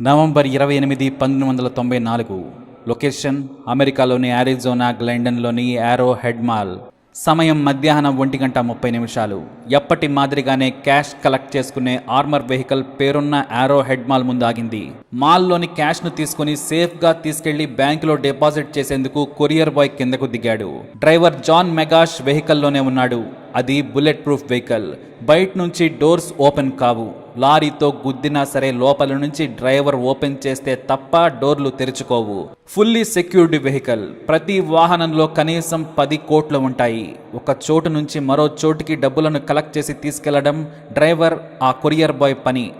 November ఇరవై ఎనిమిది పంతొమ్మిది వందల తొంభై నాలుగు. లొకేషన్ అమెరికాలోని యారిజోనా గ్లెండన్లోని యారో హెడ్ మాల్. సమయం మధ్యాహ్నం ఒంటి గంట ముప్పై నిమిషాలు. ఎప్పటి మాదిరిగానే క్యాష్ కలెక్ట్ చేసుకునే ఆర్మర్ వెహికల్ పేరున్న యారో హెడ్ మాల్ మాల్లోని క్యాష్ను తీసుకుని సేఫ్గా తీసుకెళ్ళి బ్యాంకులో డిపాజిట్ చేసేందుకు కొరియర్ బాయ్ కిందకు దిగాడు. డ్రైవర్ జాన్ మెగాష్ వెహికల్లోనే ఉన్నాడు. అది బుల్లెట్ ప్రూఫ్ వెహికల్. బయట నుంచి డోర్స్ ఓపెన్ కావు. లారీతో గుద్దినా సరే లోపల నుంచి డ్రైవర్ ఓపెన్ చేస్తే తప్ప డోర్లు తెరుచుకోవు. Fully secured vehicle. ప్రతి వాహనంలో కనీసం పది కోట్లు ఉంటాయి. ఒక చోటు నుంచి మరో చోటుకి డబ్బులను కలెక్ట్ చేసి తీసుకెళ్ళడం డ్రైవర్ ఆ కొరియర్ బాయ్ పని.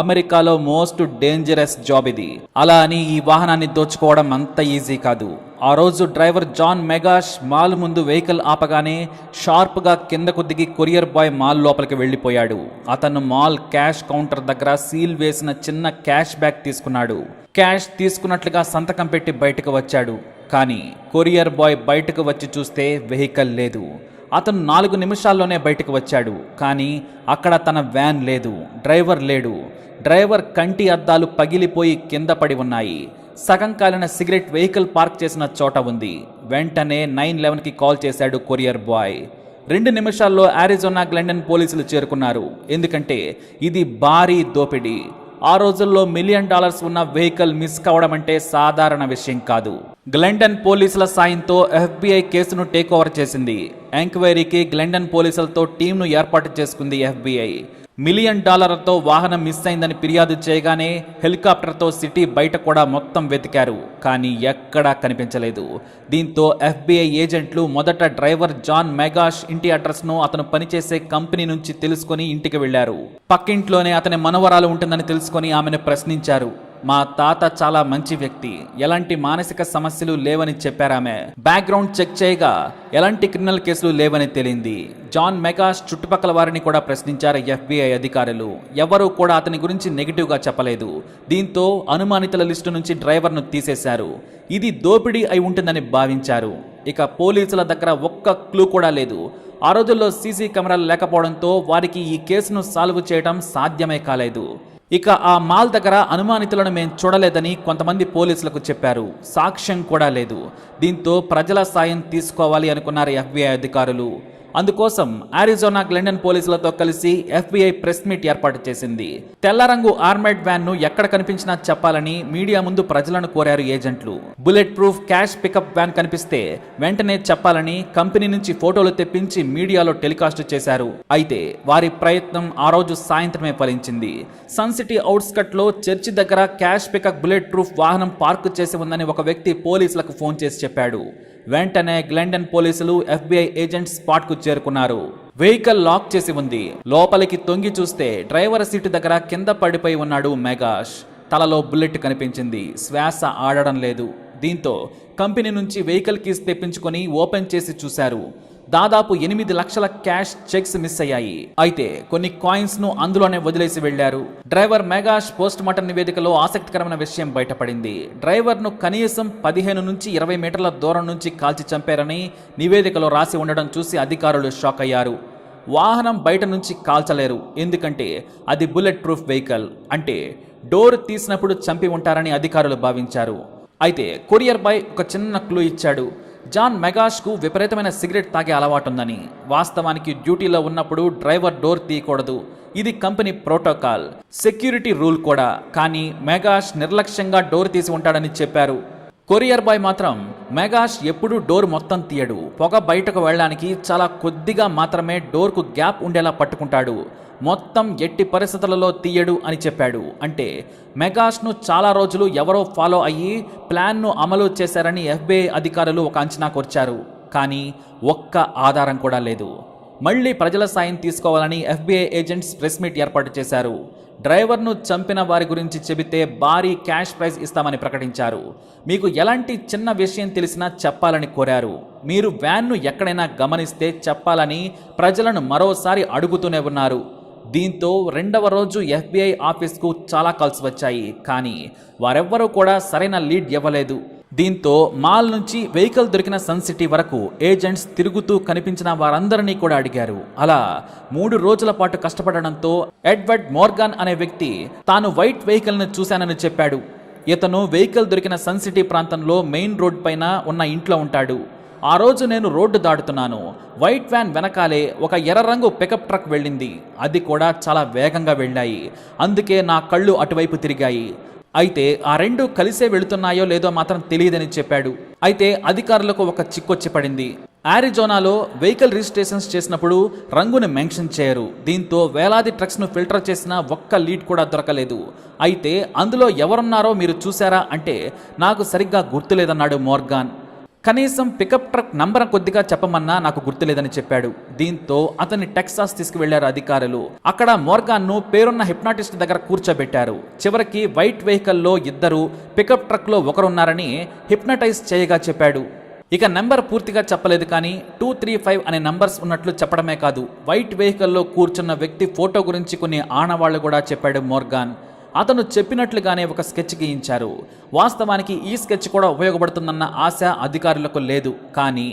అమెరికాలో మోస్ట్ డేంజరస్ జాబ్ ఇది. అలా అని ఈ వాహనాన్ని దోచుకోవడం అంత ఈజీ కాదు. ఆ రోజు డ్రైవర్ జాన్ మెగాష్ మాల్ ముందు వెహికల్ ఆపగానే షార్ప్గా కిందకు దిగి కొరియర్ బాయ్ మాల్ లోపలికి వెళ్ళిపోయాడు. అతను మాల్ క్యాష్ కౌంటర్ దగ్గర సీల్ వేసిన చిన్న క్యాష్ బ్యాగ్ తీసుకున్నాడు. క్యాష్ తీసుకున్నట్లుగా సంతకం పెట్టి బయటకు వచ్చాడు. కానీ కొరియర్ బాయ్ బయటకు వచ్చి చూస్తే వెహికల్ లేదు. అతను నాలుగు నిమిషాల్లోనే బయటకు వచ్చాడు. కానీ అక్కడ తన వ్యాన్ లేదు. డ్రైవర్ లేడు. డ్రైవర్ కంటి అద్దాలు పగిలిపోయి కింద పడి ఉన్నాయి. సగం కాలిన సిగరెట్ వెహికల్ పార్క్ చేసిన చోట ఉంది. వెంటనే నైన్ లెవెన్కి కాల్ చేశాడు కొరియర్ బాయ్. రెండు నిమిషాల్లో ఆరిజోనా గ్లెండన్ పోలీసులు చేరుకున్నారు. ఎందుకంటే ఇది భారీ దోపిడీ. ఆ రోజుల్లో మిలియన్ డాలర్స్ ఉన్న వెహికల్ మిస్ కావడం అంటే సాధారణ విషయం కాదు. గ్లెండన్ పోలీసుల సాయంతో ఎఫ్బిఐ కేసును టేక్ ఓవర్ చేసింది. ఎంక్వైరీకి గ్లెండన్ పోలీసులతో టీంను ఏర్పాటు చేసుకుంది ఎఫ్బిఐ. మిలియన్ డాలర్లతో వాహనం మిస్ అయిందని ఫిర్యాదు చేయగానే హెలికాప్టర్తో సిటీ బయట కూడా మొత్తం వెతికారు. కానీ ఎక్కడా కనిపించలేదు. దీంతో ఎఫ్బీఐ ఏజెంట్లు మొదట డ్రైవర్ జాన్ మెగాష్ ఇంటి అడ్రస్ను అతను పనిచేసే కంపెనీ నుంచి తెలుసుకొని ఇంటికి వెళ్ళారు పక్కింట్లోనే అతని మనవరాలు ఉంటుందని తెలుసుకొని ఆమెను ప్రశ్నించారు. మా తాత చాలా మంచి వ్యక్తి. ఎలాంటి మానసిక సమస్యలు లేవని చెప్పారామె బ్యాక్గ్రౌండ్ చెక్ చేయగా ఎలాంటి క్రిమినల్ కేసులు లేవని తేలింది. జాన్ మెగాస్ చుట్టుపక్కల వారిని కూడా ప్రశ్నించారు ఎఫ్బిఐ అధికారులు. ఎవరూ కూడా అతని గురించి నెగిటివ్గా చెప్పలేదు. దీంతో అనుమానితుల లిస్టు నుంచి డ్రైవర్ను తీసేశారు. ఇది దోపిడీ అయి ఉంటుందని భావించారు. ఇక పోలీసుల దగ్గర ఒక్క క్లూ కూడా లేదు. ఆ రోజుల్లో సీసీ కెమెరాలు లేకపోవడంతో వారికి ఈ కేసును సాల్వ్ చేయడం సాధ్యమే కాలేదు. ఇక ఆ మాల్ దగ్గర అనుమానితులను మేము చూడలేదని కొంతమంది పోలీసులకు చెప్పారు. సాక్ష్యం కూడా లేదు. దీంతో ప్రజల సాయం తీసుకోవాలి అనుకున్నారు ఎఫ్బిఐ అధికారులు. అందుకోసం ఆరిజోనా గ్లెండన్ పోలీసులతో కలిసి ఎఫ్బిఐ ప్రెస్ మీట్ ఏర్పాటు చేసింది. తెల్ల రంగు ఆర్మెడ్ వ్యాన్ను ఎక్కడ కనిపించినా చెప్పాలని మీడియా ముందు ప్రజలను కోరారు ఏజెంట్లు. Bullet proof cash pickup van కనిపిస్తే వెంటనే చెప్పాలని కంపెనీ నుంచి ఫోటోలు తెప్పించి మీడియాలో టెలికాస్ట్ చేశారు. అయితే వారి ప్రయత్నం ఆ రోజు సాయంత్రమే ఫలించింది. సన్ సిటీ అవుట్స్కట్లో చర్చి దగ్గర క్యాష్ పికప్ బుల్లెట్ ప్రూఫ్ వాహనం పార్కు చేసి ఉందని ఒక వ్యక్తి పోలీసులకు ఫోన్ చేసి చెప్పాడు. వెంటనే గ్లెండన్ పోలీసులు ఎఫ్బిఐ ఏజెంట్స్ స్పాట్కు చేరుకున్నారు. వెహికల్ లాక్ చేసి ఉంది. లోపలికి తొంగి చూస్తే డ్రైవర్ సీటు దగ్గర కింద పడిపోయి ఉన్నాడు మెగాష్ తలలో బుల్లెట్ కనిపించింది. శ్వాస ఆడడం లేదు. దీంతో కంపెనీ నుంచి వెహికల్ కీస్ తెప్పించుకొని ఓపెన్ చేసి చూశారు. దాదాపు ఎనిమిది లక్షల క్యాష్ చెక్స్ మిస్ అయ్యాయి. అయితే కొన్ని కాయిన్స్ను అందులోనే వదిలేసి వెళ్ళారు డ్రైవర్ మెగాష్ పోస్ట్ మార్టం నివేదికలో ఆసక్తికరమైన విషయం బయటపడింది. డ్రైవర్ను కనీసం పదిహేను నుంచి ఇరవై మీటర్ల దూరం నుంచి కాల్చి చంపారని నివేదికలో రాసి ఉండడం చూసి అధికారులు షాక్ అయ్యారు. వాహనం బయట నుంచి కాల్చలేరు. ఎందుకంటే అది బుల్లెట్ ప్రూఫ్ వెహికల్. అంటే డోర్ తీసినప్పుడు చంపి ఉంటారని అధికారులు భావించారు. అయితే కొరియర్ బాయ్ ఒక చిన్న క్లూ ఇచ్చాడు. జాన్ మెగాష్కు విపరీతమైన సిగరెట్ తాగే అలవాటుందని. వాస్తవానికి డ్యూటీలో ఉన్నప్పుడు డ్రైవర్ డోర్ తీయకూడదు. ఇది కంపెనీ ప్రోటోకాల్. సెక్యూరిటీ రూల్ కూడా. కానీ మెగాష్ నిర్లక్ష్యంగా డోర్ తీసి ఉంటాడని చెప్పారు. కొరియర్ బాయ్ మాత్రం మెగాష్ ఎప్పుడూ డోర్ మొత్తం తీయడు. పొగ బయటకు వెళ్ళడానికి చాలా కొద్దిగా మాత్రమే డోర్కు గ్యాప్ ఉండేలా పట్టుకుంటాడు. మొత్తం ఎట్టి పరిస్థితులలో తీయడు అని చెప్పాడు. అంటే మెగాష్ను చాలా రోజులు ఎవరో ఫాలో అయ్యి ప్లాన్ను అమలు చేశారని ఎఫ్బిఐ అధికారులు ఒక అంచనాకు వచ్చారు కానీ ఒక్క ఆధారం కూడా లేదు. మళ్ళీ ప్రజల సాయం తీసుకోవాలని ఎఫ్బిఐ ఏజెంట్స్ ప్రెస్ మీట్ ఏర్పాటు చేశారు. డ్రైవర్ను చంపిన వారి గురించి చెబితే భారీ క్యాష్ ప్రైజ్ ఇస్తామని ప్రకటించారు. మీకు ఎలాంటి చిన్న విషయం తెలిసినా చెప్పాలని కోరారు. మీరు వ్యాన్ను ఎక్కడైనా గమనిస్తే చెప్పాలని ప్రజలను మరోసారి అడుగుతూనే ఉన్నారు. దీంతో రెండవ రోజు ఎఫ్బీఐ ఆఫీస్కు చాలా కాల్స్ వచ్చాయి. కానీ వారెవ్వరూ కూడా సరైన లీడ్ ఇవ్వలేదు. దీంతో మాల్ నుంచి వెహికల్ దొరికిన సన్ సిటీ వరకు ఏజెంట్స్ తిరుగుతూ కనిపించిన వారందరినీ కూడా అడిగారు. అలా మూడు రోజుల పాటు కష్టపడడంతో ఎడ్వర్డ్ మోర్గాన్ అనే వ్యక్తి తాను వైట్ వెహికల్ను చూశానని చెప్పాడు. ఇతను వెహికల్ దొరికిన సన్ సిటీ ప్రాంతంలో మెయిన్ రోడ్ పైన ఉన్న ఇంట్లో ఉంటాడు. ఆ రోజు నేను రోడ్డు దాటుతున్నాను. వైట్ వ్యాన్ వెనకాలే ఒక ఎర్ర రంగు పికప్ ట్రక్ వెళ్ళింది. అది కూడా చాలా వేగంగా వెళ్ళాయి. అందుకే నా కళ్ళు అటువైపు తిరిగాయి. అయితే ఆ రెండు కలిసే వెళుతున్నాయో లేదో మాత్రం తెలియదని చెప్పాడు. అయితే అధికారులకు ఒక చిక్కొచ్చి పడింది. ఆరిజోనాలో వెహికల్ రిజిస్ట్రేషన్స్ చేసినప్పుడు రంగును మెన్షన్ చేయరు. దీంతో వేలాది ట్రక్స్ను ఫిల్టర్ చేసిన ఒక్క లీడ్ కూడా దొరకలేదు. అయితే అందులో ఎవరున్నారో మీరు చూసారా అంటే నాకు సరిగ్గా గుర్తులేదన్నాడు మోర్గాన్. కనీసం పికప్ ట్రక్ నంబర్ కొద్దిగా చెప్పమన్నా నాకు గుర్తులేదని చెప్పాడు. దీంతో అతన్ని టెక్సాస్ తీసుకువెళ్ళారు అధికారులు. అక్కడ మోర్గాన్ను పేరున్న హిప్నాటిస్ట్ దగ్గర కూర్చోబెట్టారు. చివరికి వైట్ వెహికల్లో ఇద్దరు పికప్ ట్రక్లో ఒకరున్నారని హిప్నటైజ్ చేయగా చెప్పాడు. ఇక నెంబర్ పూర్తిగా చెప్పలేదు కానీ టూ త్రీ ఫైవ్ అనే నంబర్స్ ఉన్నట్లు చెప్పడమే కాదు. వైట్ వెహికల్లో కూర్చున్న వ్యక్తి ఫోటో గురించి కొన్ని ఆనవాళ్ళు కూడా చెప్పాడు మోర్గాన్. అతను చెప్పినట్లుగానే ఒక స్కెచ్ గీయించారు. వాస్తవానికి ఈ స్కెచ్ కూడా ఉపయోగపడుతుందన్న ఆశ అధికారులకు లేదు. కానీ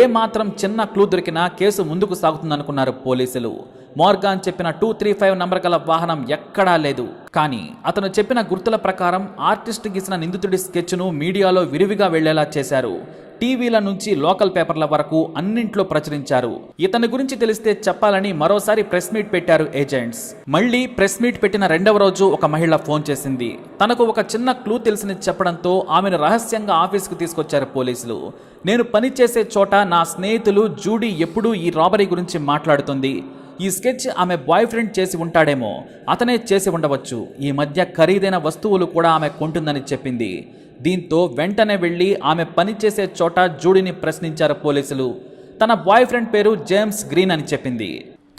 ఏ మాత్రం చిన్న క్లూ దొరికినా కేసు ముందుకు సాగుతుందనుకున్నారు పోలీసులు. మోర్గాన్ చెప్పిన టూ త్రీ ఫైవ్ నంబర్ గల వాహనం ఎక్కడా లేదు. కానీ అతను చెప్పిన గుర్తుల ప్రకారం ఆర్టిస్ట్ గీసిన నిందితుడి స్కెచ్ను మీడియాలో విరివిగా వెళ్ళేలా చేశారు. టీవీల నుంచి లోకల్ పేపర్ల వరకు అన్నింట్లో ప్రచురించారు. ఇతని గురించి తెలిస్తే చెప్పాలని మరోసారి ప్రెస్ మీట్ పెట్టారు ఏజెంట్స్. మళ్ళీ ప్రెస్ మీట్ పెట్టిన రెండవ రోజు ఒక మహిళ ఫోన్ చేసింది. తనకు ఒక చిన్న క్లూ తెలిసిన చెప్పడంతో ఆమెను రహస్యంగా ఆఫీస్కు తీసుకొచ్చారు పోలీసులు. నేను పనిచేసే చోట నా స్నేహితులు జూడీ ఎప్పుడూ ఈ రాబరీ గురించి మాట్లాడుతుంది. ఈ స్కెచ్ ఆమె బాయ్ ఫ్రెండ్ చేసి ఉంటాడేమో అతనే చేసి ఉండవచ్చు. ఈ మధ్య ఖరీదైన వస్తువులు కూడా ఆమె కొంటుందని చెప్పింది. దీంతో వెంటనే వెళ్ళి ఆమె పనిచేసే చోట జూడీని ప్రశ్నించారు పోలీసులు. తన బాయ్ ఫ్రెండ్ పేరు జేమ్స్ గ్రీన్ అని చెప్పింది.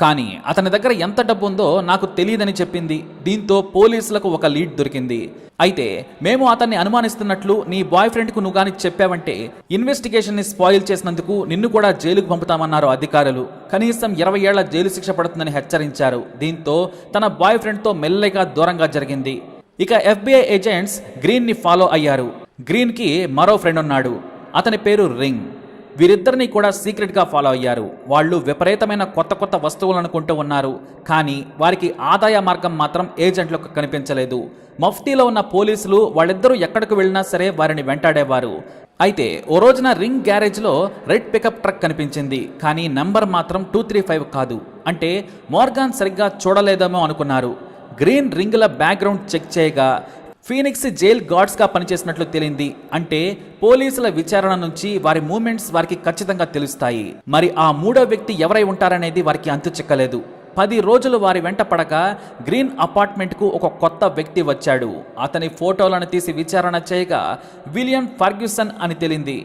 కానీ అతని దగ్గర ఎంత డబ్బు ఉందో నాకు తెలియదని చెప్పింది. దీంతో పోలీసులకు ఒక లీడ్ దొరికింది. అయితే మేము అతన్ని అనుమానిస్తున్నట్లు నీ బాయ్ ఫ్రెండ్కు నువ్వు కానీ చెప్పావంటే ఇన్వెస్టిగేషన్ని స్పాయిల్ చేసినందుకు నిన్ను కూడా జైలుకు పంపుతామన్నారు అధికారులు. కనీసం ఇరవై ఏళ్ళ జైలు శిక్ష పడుతుందని హెచ్చరించారు. దీంతో తన బాయ్ ఫ్రెండ్తో మెల్లగా దూరంగా జరిగింది. ఇక ఎఫ్బిఐ ఏజెంట్స్ గ్రీన్ని ఫాలో అయ్యారు. గ్రీన్కి మరో ఫ్రెండ్ ఉన్నాడు. అతని పేరు రింగ్. వీరిద్దరిని కూడా సీక్రెట్గా ఫాలో అయ్యారు. వాళ్ళు విపరీతమైన కొత్త కొత్త వస్తువులు అనుకుంటూ ఉన్నారు. కానీ వారికి ఆదాయ మార్గం మాత్రం ఏజెంట్లకు కనిపించలేదు. మఫ్తీలో ఉన్న పోలీసులు వాళ్ళిద్దరూ ఎక్కడికి వెళ్ళినా సరే వారిని వెంటాడేవారు. అయితే ఓ రోజున రింగ్ గ్యారేజ్లో రెడ్ పికప్ ట్రక్ కనిపించింది. కానీ నంబర్ మాత్రం టూ త్రీ ఫైవ్ కాదు. అంటే మోర్గాన్ సరిగ్గా చూడలేదేమో అనుకున్నారు. గ్రీన్ రింగుల బ్యాక్గ్రౌండ్ చెక్ చేయగా ఫీనిక్స్ జైల్ గార్డ్స్గా పనిచేసినట్లు తేలింది. అంటే పోలీసుల విచారణ నుంచి వారి మూమెంట్స్ వారికి ఖచ్చితంగా తెలుస్తాయి. మరి ఆ మూడో వ్యక్తి ఎవరై ఉంటారనేది వారికి అంతు చిక్కలేదు. పది రోజులు వారి వెంట పడక గ్రీన్ అపార్ట్మెంట్కు ఒక కొత్త వ్యక్తి వచ్చాడు. అతని ఫోటోలను తీసి విచారణ చేయగా విలియం ఫర్గ్యూసన్ అని తెలింది.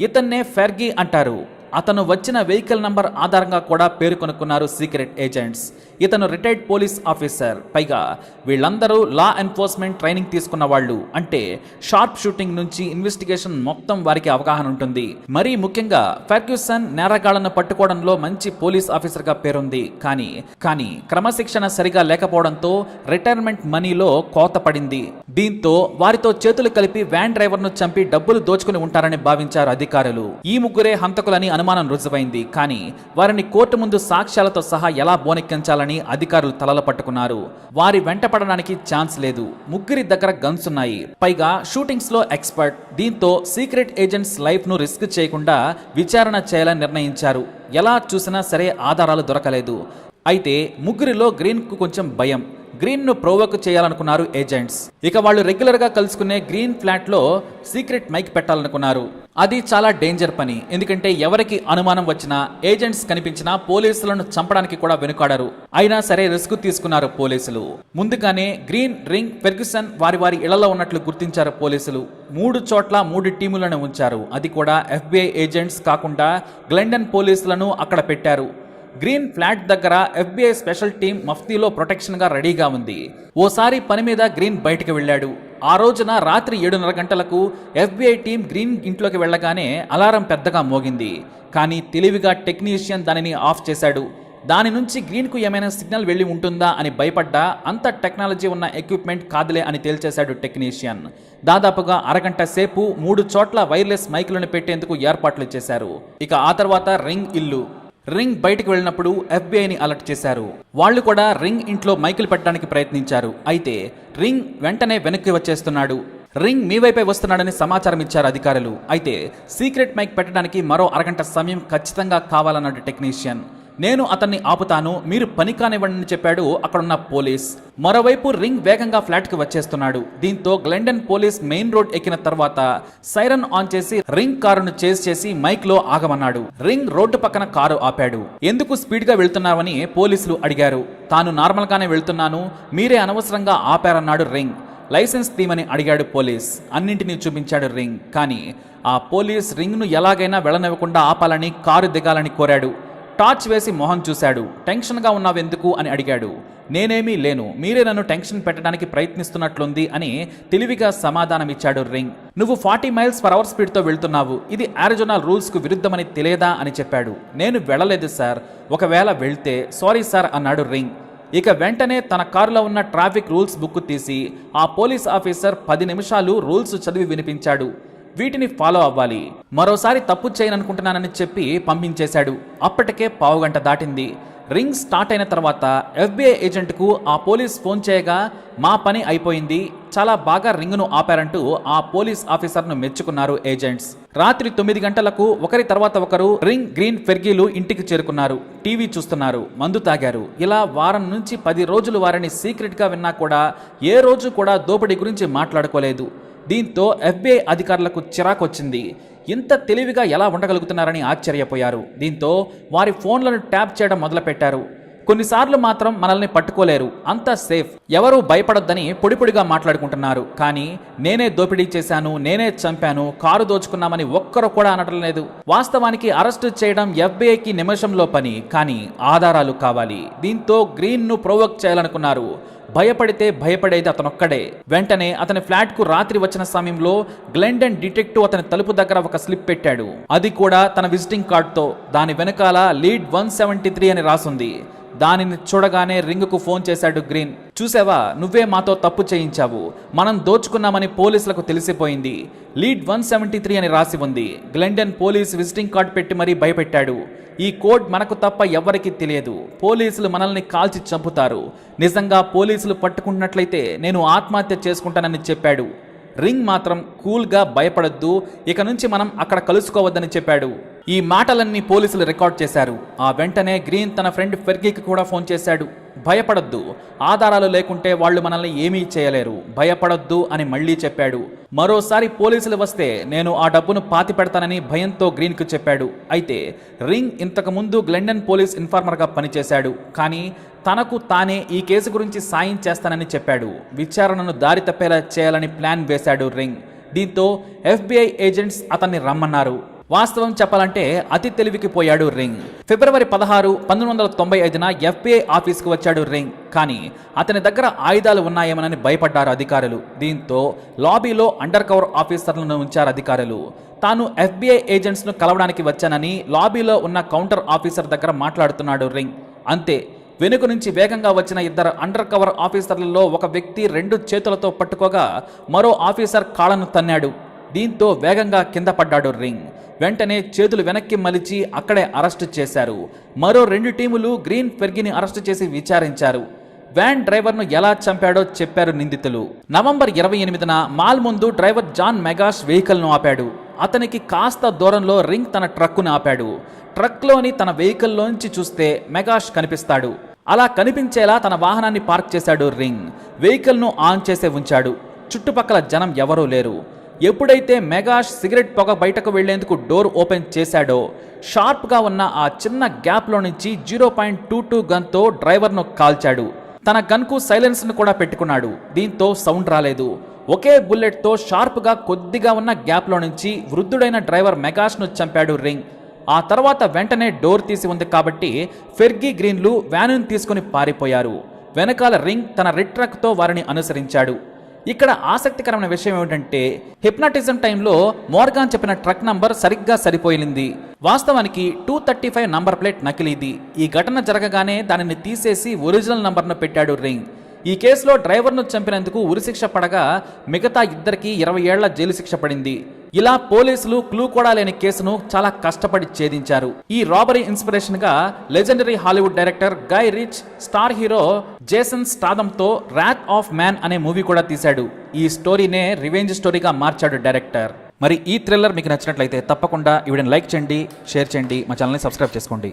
ఇతన్నే ఫెర్గీ అంటారు. అతను వచ్చిన వెహికల్ నంబర్ ఆధారంగా కూడా పేరు కొనుక్కున్నారు సీక్రెట్ ఏజెంట్స్. ఇతను రిటైర్డ్ పోలీస్ ఆఫీసర్ పైగా వీళ్ళందరూ లా ఎన్ఫోర్స్మెంట్ ట్రైనింగ్ తీసుకున్న వాళ్ళు. అంటే షార్ప్ షూటింగ్ నుంచి ఇన్వెస్టిగేషన్ మొత్తం వారికి అవగాహన ఉంటుంది. మరీ ముఖ్యంగా ఫెర్క్యూసన్ నేరగాళ్ళను పట్టుకోవడంలో మంచి పోలీస్ ఆఫీసర్గా పేరుంది. కానీ కానీ క్రమశిక్షణ సరిగా లేకపోవడంతో రిటైర్మెంట్ మనీలో కోత పడింది. దీంతో వారితో చేతులు కలిపి వ్యాన్ డ్రైవర్ను చంపి డబ్బులు దోచుకుని ఉంటారని భావించారు అధికారులు. ఈ ముగ్గురే హంతకులని అనుమానం రుజువైంది. కానీ వారిని కోర్టు ముందు సాక్ష్యాలతో సహా ఎలా బోనెక్కించాలని అధికారులు తలలు పట్టుకున్నారు. వారి వెంట పడడానికి ఛాన్స్ లేదు. ముగ్గురి దగ్గర గన్స్ ఉన్నాయి. పైగా షూటింగ్స్లో ఎక్స్పర్ట్ దీంతో సీక్రెట్ ఏజెంట్స్ లైఫ్ను రిస్క్ చేయకుండా విచారణ చేయాలని నిర్ణయించారు. ఎలా చూసినా సరే ఆధారాలు దొరకలేదు. అయితే ముగ్గురిలో గ్రీన్కు కొంచెం భయం. గ్రీన్ను ప్రోవోక్ చేయాలనుకున్నారు ఏజెంట్స్. ఇక వాళ్ళు రెగ్యులర్గా కలుసుకునే గ్రీన్ ఫ్లాట్లో సీక్రెట్ మైక్ పెట్టాలనుకున్నారు. అది చాలా డేంజర్ పని. ఎందుకంటే ఎవరికి అనుమానం వచ్చినా ఏజెంట్స్ కనిపించినా పోలీసులను చంపడానికి కూడా వెనుకాడరు. అయినా సరే రిస్క్ తీసుకున్నారు పోలీసులు. ముందుగానే గ్రీన్ రింగ్ ఫెర్గ్యూసన్ వారి వారి ఇళ్ళలో ఉన్నట్లు గుర్తించారు పోలీసులు. మూడు చోట్ల మూడు టీములను ఉంచారు. అది కూడా ఎఫ్బిఐ ఏజెంట్స్ కాకుండా గ్లెండన్ పోలీసులను అక్కడ పెట్టారు. గ్రీన్ ఫ్లాట్ దగ్గర ఎఫ్బిఐ స్పెషల్ టీం మఫ్తీలో ప్రొటెక్షన్గా రెడీగా ఉంది. ఓసారి పని మీద గ్రీన్ బయటకు వెళ్ళాడు. ఆ రోజున రాత్రి ఏడున్నర గంటలకు ఎఫ్బిఐ టీం గ్రీన్ ఇంట్లోకి వెళ్ళగానే అలారం పెద్దగా మోగింది. కానీ తెలివిగా టెక్నీషియన్ దానిని ఆఫ్ చేశాడు. దాని నుంచి గ్రీన్కు ఏమైనా సిగ్నల్ వెళ్ళి ఉంటుందా అని భయపడ్డా అంత టెక్నాలజీ ఉన్న ఎక్విప్మెంట్ కాదులే అని తేల్చేశాడు టెక్నీషియన్. దాదాపుగా అరగంట సేపు మూడు చోట్ల వైర్లెస్ మైకులను పెట్టేందుకు ఏర్పాట్లు చేశారు. ఇక ఆ తర్వాత రింగ్ ఇల్లు. రింగ్ బయటకు వెళ్ళినప్పుడు ఎఫ్బిఐని అలర్ట్ చేశారు. వాళ్ళు కూడా రింగ్ ఇంట్లో మైకులు పెట్టడానికి ప్రయత్నించారు. అయితే రింగ్ వెంటనే వెనక్కి వచ్చేస్తున్నాడు. రింగ్ మీ వైపే వస్తున్నాడని సమాచారం ఇచ్చారు అధికారులు. అయితే సీక్రెట్ మైక్ పెట్టడానికి మరో అరగంట సమయం ఖచ్చితంగా కావాలన్నాడు టెక్నీషియన్. నేను అతన్ని ఆపుతాను మీరు పని కానివ్వండి చెప్పాడు అక్కడున్న పోలీస్. మరోవైపు రింగ్ వేగంగా ఫ్లాట్కి వచ్చేస్తున్నాడు. దీంతో గ్లెండన్ పోలీస్ మెయిన్ రోడ్ ఎక్కిన తర్వాత సైరన్ ఆన్ చేసి రింగ్ కారును చేజ్ చేసి మైక్లో ఆగమన్నాడు. రింగ్ రోడ్డు పక్కన కారు ఆపాడు. ఎందుకు స్పీడ్గా వెళ్తున్నావని పోలీసులు అడిగారు. తాను నార్మల్ గానే వెళ్తున్నాను మీరే అనవసరంగా ఆపారన్నాడు రింగ్. లైసెన్స్ తీమని అడిగాడు పోలీస్. అన్నింటినీ చూపించాడు రింగ్. కానీ ఆ పోలీస్ రింగ్ను ఎలాగైనా వెళ్ళనివ్వకుండా ఆపాలని కారు దిగాలని కోరాడు. టార్చ్ వేసి మొహం చూశాడు. టెన్షన్గా ఉన్నావెందుకు? అని అడిగాడు. నేనేమీ లేను. మీరే నన్ను టెన్షన్ పెట్టడానికి ప్రయత్నిస్తున్నట్లుంది అని తెలివిగా సమాధానం ఇచ్చాడు రింగ్. నువ్వు ఫార్టీ మైల్స్ పర్ అవర్ స్పీడ్తో వెళ్తున్నావు. ఇది ఆరిజోనా రూల్స్కు విరుద్ధమని తెలియదా? అని చెప్పాడు. నేను వెళ్ళలేదు సార్. ఒకవేళ వెళ్తే సారీ సార్ అన్నాడు రింగ్. ఇక వెంటనే తన కారులో ఉన్న ట్రాఫిక్ రూల్స్ బుక్ తీసి ఆ పోలీస్ ఆఫీసర్ పది నిమిషాలు రూల్స్ చదివి వినిపించాడు. వీటిని ఫాలో అవ్వాలి. మరోసారి తప్పు చేయననుకుంటున్నానని చెప్పి పంపించేశాడు. అప్పటికే పావుగంట దాటింది. రింగ్ స్టార్ట్ అయిన తర్వాత ఎఫ్బిఐ ఏజెంట్కు ఆ పోలీస్ ఫోన్ చేయగా మా పని అయిపోయింది. చాలా బాగా రింగ్ను ఆపారంటూ ఆ పోలీస్ ఆఫీసర్ను మెచ్చుకున్నారు ఏజెంట్స్. రాత్రి తొమ్మిది గంటలకు ఒకరి తర్వాత ఒకరు రింగ్ గ్రీన్ ఫెర్గీలు ఇంటికి చేరుకున్నారు. టీవీ చూస్తున్నారు. మందు తాగారు. ఇలా వారం నుంచి పది రోజులు వారిని సీక్రెట్గా విన్నా కూడా ఏ రోజు కూడా దోపిడీ గురించి మాట్లాడుకోలేదు. దీంతో ఎఫ్బిఐ అధికారులకు చిరాకొచ్చింది. ఇంత తెలివిగా ఎలా ఉండగలుగుతున్నారని ఆశ్చర్యపోయారు. దీంతో వారి ఫోన్లను ట్యాప్ చేయడం మొదలుపెట్టారు. కొన్నిసార్లు మాత్రం మనల్ని పట్టుకోలేరు. అంత సేఫ్. ఎవరూ భయపడొద్దని పొడిపొడిగా మాట్లాడుకుంటున్నారు. కానీ నేనే దోపిడీ చేశాను నేనే చంపాను కారు దోచుకున్నామని ఒక్కరు కూడా అనడం లేదు వాస్తవానికి అరెస్టు చేయడం ఎఫ్బిఐకి నిమిషంలో పని. కానీ ఆధారాలు కావాలి. దీంతో గ్రీన్ను ప్రొవోక్ చేయాలనుకున్నారు. భయపడితే భయపడేది అతనొక్కడే. వెంటనే అతని ఫ్లాట్కు రాత్రి వచ్చిన సమయంలో గ్లెండన్ డిటెక్టివ్ అతని తలుపు దగ్గర ఒక స్లిప్ పెట్టాడు. అది కూడా తన విజిటింగ్ కార్డ్తో. దాని వెనకాల లీడ్ వన్ సెవెంటీ త్రీ అని రాసుంది. దానిని చూడగానే రింగుకు ఫోన్ చేశాడు గ్రీన్. చూసావా నువ్వే మాతో తప్పు చేయించావు. మనం దోచుకున్నామని పోలీసులకు తెలిసిపోయింది. లీడ్ వన్ సెవెంటీ త్రీ అని రాసి ఉంది. గ్లెండన్ పోలీస్ విజిటింగ్ కార్డ్ పెట్టి మరీ భయపెట్టాడు. ఈ కోడ్ మనకు తప్ప ఎవ్వరికీ తెలియదు. పోలీసులు మనల్ని కాల్చి చంపుతారు. నిజంగా పోలీసులు పట్టుకున్నట్లయితే నేను ఆత్మహత్య చేసుకుంటానని చెప్పాడు. రింగ్ మాత్రం కూల్గా భయపడొద్దు. ఇక నుంచి మనం అక్కడ కలుసుకోవద్దని చెప్పాడు. ఈ మాటలన్నీ పోలీసులు రికార్డ్ చేశారు. ఆ వెంటనే గ్రీన్ తన ఫ్రెండ్ ఫెర్గీకి కూడా ఫోన్ చేశాడు. భయపడొద్దు. ఆధారాలు లేకుంటే వాళ్ళు మనల్ని ఏమీ చేయలేరు. భయపడొద్దు అని మళ్ళీ చెప్పాడు. మరోసారి పోలీసులు వస్తే నేను ఆ డబ్బును పాతి పెడతానని భయంతో గ్రీన్కు చెప్పాడు. అయితే రింగ్ ఇంతకుముందు గ్లెండన్ పోలీస్ ఇన్ఫార్మర్గా పనిచేశాడు. కానీ తనకు తానే ఈ కేసు గురించి సాయం చేస్తానని చెప్పాడు. విచారణను దారి తప్పేలా చేయాలని ప్లాన్ వేశాడు రింగ్. దీంతో ఎఫ్బిఐ ఏజెంట్స్ అతన్ని రమ్మన్నారు. వాస్తవం చెప్పాలంటే అతి తెలివికి పోయాడు రింగ్. ఫిబ్రవరి పదహారు పంతొమ్మిది వందల తొంభై ఐదున ఎఫ్బిఐ ఆఫీస్కి వచ్చాడు రింగ్. కానీ అతని దగ్గర ఆయుధాలు ఉన్నాయేమోనని భయపడ్డారు అధికారులు. దీంతో లాబీలో అండర్ కవర్ ఆఫీసర్లను ఉంచారు అధికారులు. తాను ఎఫ్బిఐ ఏజెంట్స్ను కలవడానికి వచ్చానని లాబీలో ఉన్న కౌంటర్ ఆఫీసర్ దగ్గర మాట్లాడుతున్నాడు రింగ్. అంతే. వెనుక నుంచి వేగంగా వచ్చిన ఇద్దరు అండర్ కవర్ ఆఫీసర్లలో ఒక వ్యక్తి రెండు చేతులతో పట్టుకోగా మరో ఆఫీసర్ కాళ్ళను తన్నాడు. దీంతో వేగంగా కింద పడ్డాడు రింగ్. వెంటనే చేతులు వెనక్కి మలిచి అక్కడే అరెస్టు చేశారు. మరో రెండు టీములు గ్రీన్ ఫెర్గిని అరెస్టు చేసి విచారించారు. వ్యాన్ డ్రైవర్ను ఎలా చంపాడో చెప్పారు నిందితులు. నవంబర్ ఇరవై ఎనిమిదిన మాల్ ముందు డ్రైవర్ జాన్ మెగాష్ వెహికల్ను ఆపాడు. అతనికి కాస్త దూరంలో రింగ్ తన ట్రక్కును ఆపాడు. ట్రక్లోని తన వెహికల్లోంచి చూస్తే మెగాష్ కనిపిస్తాడు. అలా కనిపించేలా తన వాహనాన్ని పార్క్ చేశాడు రింగ్. వెహికల్ను ఆన్ చేసే ఉంచాడు. చుట్టుపక్కల జనం ఎవరూ లేరు. ఎప్పుడైతే మెగాష్ సిగరెట్ పొగ బయటకు వెళ్ళేందుకు డోర్ ఓపెన్ చేశాడో షార్ప్గా ఉన్న ఆ చిన్న గ్యాప్లో నుంచి జీరో పాయింట్ టూ టూ గన్తో డ్రైవర్ను కాల్చాడు. తన గన్కు సైలెన్స్ను కూడా పెట్టుకున్నాడు. దీంతో సౌండ్ రాలేదు. ఒకే బుల్లెట్తో షార్ప్గా కొద్దిగా ఉన్న గ్యాప్లో నుంచి వృద్ధుడైన డ్రైవర్ మెగాష్ను చంపాడు రింగ్. ఆ తర్వాత వెంటనే డోర్ తీసి ఉంది కాబట్టి ఫెర్గీ గ్రీన్లు వ్యానుని తీసుకుని పారిపోయారు. వెనకాల రింగ్ తన రిట్రక్తో వారిని అనుసరించాడు. ఇక్కడ ఆసక్తికరమైన విషయం ఏమిటంటే హిప్నాటిజం టైంలో మోర్గాన్ చెప్పిన ట్రక్ నంబర్ సరిగ్గా సరిపోయింది వాస్తవానికి two thirty five number plate నకిలీది. ఈ ఘటన జరగగానే దానిని తీసేసి ఒరిజినల్ నంబర్ను పెట్టాడు రింగ్. ఈ కేసులో డ్రైవర్ను చంపినందుకు ఉరిశిక్ష పడగా మిగతా ఇద్దరికి ఇరవై ఏళ్ళ జైలు శిక్ష పడింది. ఇలా పోలీసులు క్లూ కూడా లేని కేసును చాలా కష్టపడి ఛేదించారు. ఈ రాబరీ ఇన్స్పిరేషన్గా legendary Hollywood director Guy Ritchie star hero Jason స్టాదమ్తో Wrath of man అనే మూవీ కూడా తీశాడు. ఈ స్టోరీనే రివెంజ్ స్టోరీగా మార్చాడు డైరెక్టర్. మరి ఈ థ్రిల్లర్ మీకు నచ్చినట్లయితే తప్పకుండా ఈవిడని లైక్ చేయండి షేర్ చేయండి మా ఛానల్ని సబ్స్క్రైబ్ చేసుకోండి.